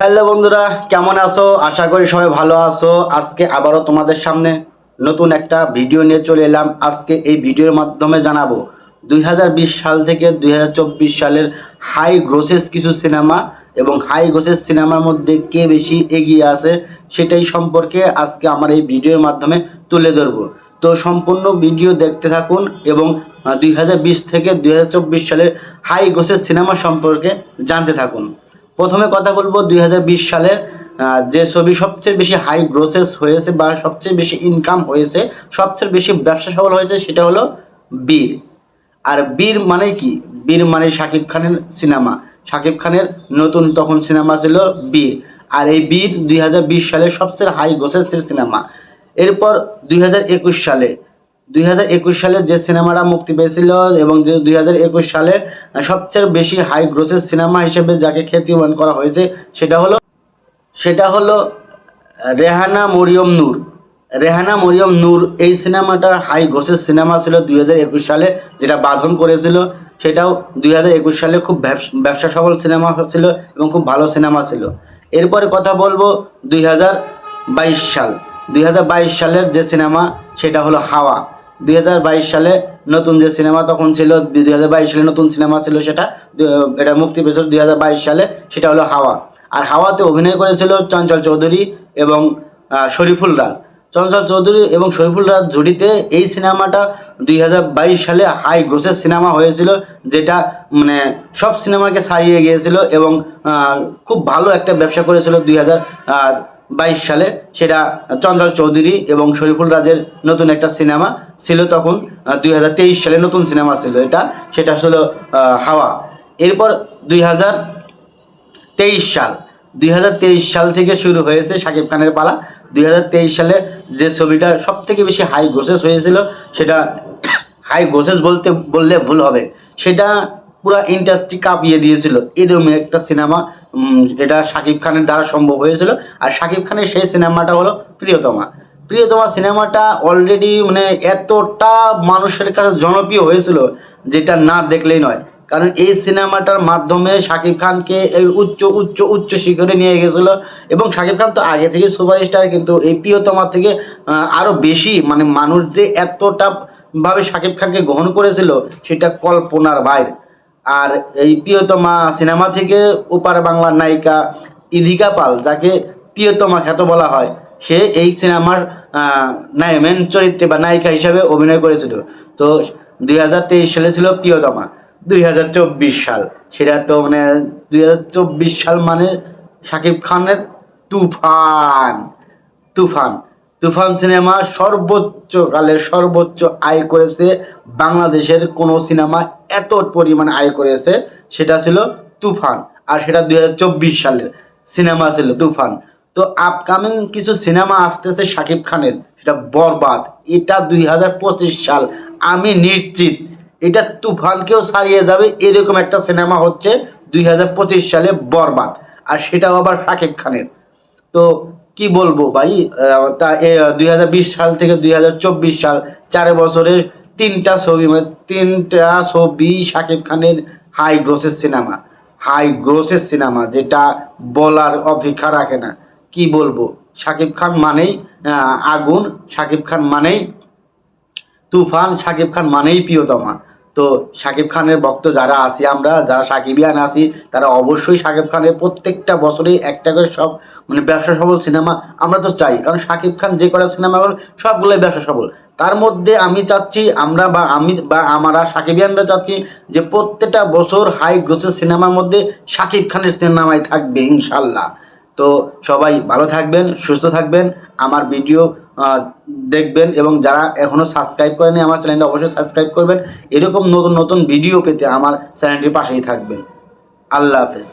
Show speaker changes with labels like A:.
A: Hello বন্ধুরা, কেমন আছো? আশা করি সবাই ভালো আছো। আজকে আবারও তোমাদের সামনে নতুন একটা ভিডিও নিয়ে চলে এলাম। আজকে এই ভিডিওর মাধ্যমে জানাব, দুই হাজার বিশ সাল থেকে দুই হাজার চব্বিশ সালের হাই গ্রোসেস কিছু সিনেমা এবং হাই গ্রোসেস সিনেমার মধ্যে কে বেশি এগিয়ে আছে সেটাই সম্পর্কে আজকে আমার এই ভিডিওর মাধ্যমে তুলে ধরবো। তো সম্পূর্ণ ভিডিও দেখতে থাকুন এবং দুই হাজার বিশ থেকে দুই হাজার চব্বিশ সালের হাই গ্রোসেস সিনেমা সম্পর্কে জানতে থাকুন। প্রথমে কথা বলব দুই সালের যে ছবি সবচেয়ে বেশি হাই গ্রোসেস হয়েছে বা সবচেয়ে বেশি ইনকাম হয়েছে, সবচেয়ে বেশি ব্যবসা সফল হয়েছে সেটা হলো বীর। আর বীর মানে কি? বীর মানে শাকিব খানের সিনেমা শাকিব খানের নতুন তখন সিনেমা ছিল বীর। আর এই বীর দুই হাজার বিশ সালে সবচেয়ে হাই গ্রোসেসের সিনেমা এরপর দুই হাজার একুশ সালে দুই হাজার একুশ সালে যে সিনেমাটা মুক্তি পেয়েছিল এবং যে দুই হাজার একুশ সালে সবচেয়ে বেশি হাই গ্রোসের সিনেমা হিসেবে যাকে খ্যাতিমান করা হয়েছে, সেটা হলো সেটা হলো, রেহানা মরিয়ম নূর। রেহানা মরিয়ম নূর এই সিনেমাটা হাই ঘোষের সিনেমা ছিল দুই হাজার একুশ সালে, যেটা বাঁধন করেছিল। সেটাও দুই হাজার একুশ সালে খুব ব্যবস- ব্যবসা সফল সিনেমা ছিল এবং খুব ভালো সিনেমা ছিল। এরপরে কথা বলব দুই হাজার বাইশ সাল। দুই হাজার বাইশ সালের যে সিনেমা, সেটা হলো হাওয়া। দুই হাজার বাইশ সালে নতুন যে সিনেমা তখন ছিল, দুই হাজার বাইশ সালে নতুন সিনেমা ছিল সেটা এটা মুক্তি পেয়েছিল দুই সালে, সেটা হলো হাওয়া। আর হাওয়াতে অভিনয় করেছিল চঞ্চল চৌধুরী এবং শরীফুল রাজ। চঞ্চল চৌধুরী এবং শরীফুল রাজ জুড়িতে এই সিনেমাটা দুই হাজার বাইশ সালে হাই গ্রোসের সিনেমা হয়েছিল, যেটা মানে সব সিনেমাকে ছাড়িয়ে গিয়েছিল এবং খুব ভালো একটা ব্যবসা করেছিল দুই বাইশ সালে সেটা চঞ্চল চৌধুরী এবং শরীফুল রাজের নতুন একটা সিনেমা ছিল তখন দুই হাজার তেইশ সালে নতুন সিনেমা ছিল এটা, সেটা ছিল হাওয়া। এরপর দুই সাল, দুই হাজার তেইশ সাল থেকে শুরু হয়েছে শাকিব খানের পালা। দুই হাজার তেইশ সালে যে ছবিটা সব থেকে বেশি হাই গ্রোসেস হয়েছিল, সেটা হাই গ্রোসেস বলতে বললে ভুল হবে। সেটা পুরো ইন্ডাস্ট্রি কাঁপিয়ে দিয়েছিল। এরকম একটা সিনেমা এটা শাকিব খানের দ্বারা সম্ভব হয়েছিল। আর শাকিব খানের সেই সিনেমাটা হলো প্রিয়তমা। প্রিয়তমা সিনেমাটা অলরেডি মানে এতটা মানুষের কাছে জনপ্রিয় হয়েছিল, যেটা না দেখলেই নয়। কারণ এই সিনেমাটার মাধ্যমে শাকিব খানকে এই উচ্চ উচ্চ উচ্চ শিখরে নিয়ে গেছিল। এবং শাকিব খান তো আগে থেকে সুপারস্টার, কিন্তু এই প্রিয়তমা থেকে আরও বেশি মানে মানুষ যে এতটা ভাবে শাকিব খানকে গ্রহণ করেছিল, সেটা কল্পনার বাইরে। আর এই প্রিয়তমা সিনেমা থেকে ওপার বাংলার নায়িকা ইদিকা পাল, যাকে প্রিয়তমা খ্যাত বলা হয়, সে এই সিনেমার মেন চরিত্রে বা নায়িকা হিসাবে অভিনয় করেছিল। তো দুই হাজার তেইশ সালে ছিল প্রিয়তমা, দুই হাজার চব্বিশ সাল। সেটা তো মানে দুই হাজার চব্বিশ সাল মানে শাকিব খানের তুফান তুফান। তুফান সিনেমা সর্বোচ্চ কালের সর্বোচ্চ আয় করেছে বাংলাদেশের কোনো সিনেমা এত পরিমাণ আয় করেছে, সেটা ছিল তুফান। আর সেটা দু হাজার চব্বিশ সালের সিনেমা ছিল তুফান। তো আপকামিং কিছু সিনেমা আসতেছে শাকিব খানের, সেটা বরবাদ। এটা দুই হাজার পঁচিশ সাল, আমি নিশ্চিত এটা তুফানকেও ছাড়িয়ে যাবে, এরকম একটা সিনেমা হচ্ছে দুই হাজার পঁচিশ সালে বরবাদ। আর সেটাও আবার শাকিব খানের। তো কি বলব ভাই? তা দুই হাজার বিশ সাল থেকে দুই হাজার চব্বিশ সাল চার বছরের তিনটা ছবি মানে তিনটা ছবি শাকিব খানের হাই গ্রোসের সিনেমা। হাই গ্রোসের সিনেমা, যেটা বলার অপেক্ষা রাখে না। কি বলব? শাকিব খান মানেই আগুন, শাকিব খান মানেই তুফান, শাকিব খান মানেই প্রিয়তমা। তো শাকিব খানের ভক্ত যারা আছি আমরা, যারা সাকিবিয়ান আছি, তারা অবশ্যই শাকিব খানের প্রত্যেকটা বছরে একটা করে সব মানে ব্যবসা সফল সিনেমা আমরা তো চাই। কারণ শাকিব খান যে কটা সিনেমা করে সবগুলোই ব্যবসা সফল তার মধ্যে আমি চাচ্ছি আমরা বা আমি বা আমরা সাকিবিয়ানরা চাচ্ছি যে প্রত্যেকটা বছর হাই গ্রোসের সিনেমার মধ্যে শাকিব খানের সিনেমায় থাকবে, ইনশাল্লাহ। তো সবাই ভালো থাকবেন, সুস্থ থাকবেন। আমার ভিডিও দেখবেন এবং যারা এখনও সাবস্ক্রাইব করেনি আমার চ্যানেলটা অবশ্যই সাবস্ক্রাইব করবেন। এরকম নতুন নতুন ভিডিও পেতে আমার চ্যানেলটির পাশেই থাকবেন। আল্লাহ হাফেজ।